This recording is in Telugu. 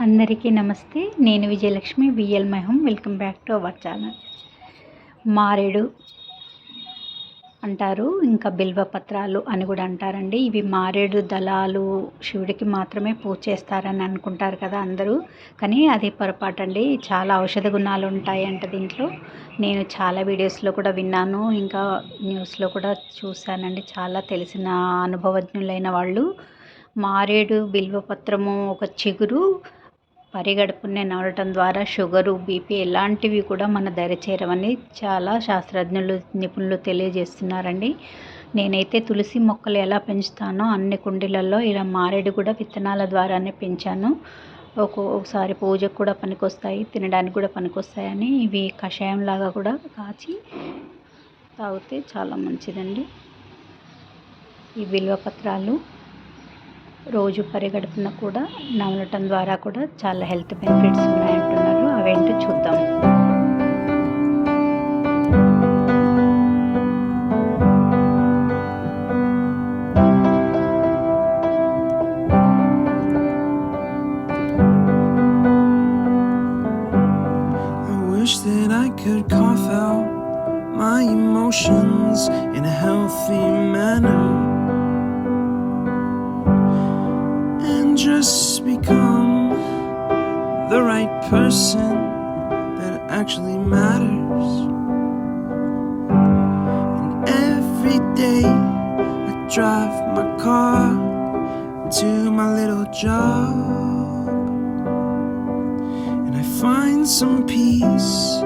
అందరికీ నమస్తే. నేను Vijayalakshmi VL మహం. Welcome back to our channel. మారేడు అంటారు ఇంకా బిల్వ పత్రాలు అని కూడా అంటారండి. ఇవి మారేడు దళాలు శివుడికి మాత్రమే పూజ చేస్తారని అనుకుంటారు కదా అందరూ. కానీ అది పొరపాటు అండి. చాలా ఔషధ గుణాలు ఉంటాయంట దీంట్లో. నేను చాలా వీడియోస్లో కూడా విన్నాను. ఇంకా న్యూస్లో కూడా చూశానండి. చాలా తెలిసిన అనుభవజ్ఞులైన వాళ్ళు మారేడు బిల్వపత్రము ఒక చిగురు పరిగడుపునే నవలటం ద్వారా షుగరు బీపీ ఎలాంటివి కూడా మన దరి చేరవని చాలా శాస్త్రజ్ఞులు నిపుణులు తెలియజేస్తున్నారండి. నేనైతే తులసి మొక్కలు ఎలా పెంచుతానో అన్ని కుండీలలో ఇలా మారేడు కూడా విత్తనాల ద్వారానే పెంచాను. ఒక్కొక్కసారి పూజకు కూడా పనికొస్తాయి తినడానికి కూడా పనికొస్తాయని ఇవి కషాయం లాగా కూడా కాచి తాగితే చాలా మంచిదండి. ఈ బిల్వ పత్రాలు రోజు పరిగెడుతున్న కూడా నమలటం ద్వారా కూడా చాలా హెల్త్ బెనిఫిట్స్ ఉన్నాయంటున్నారు అవేంటో చూద్దాం Emotions in a healthy manner. Just become the right person that actually matters. And every day I drive my car to my little job. And I find some peace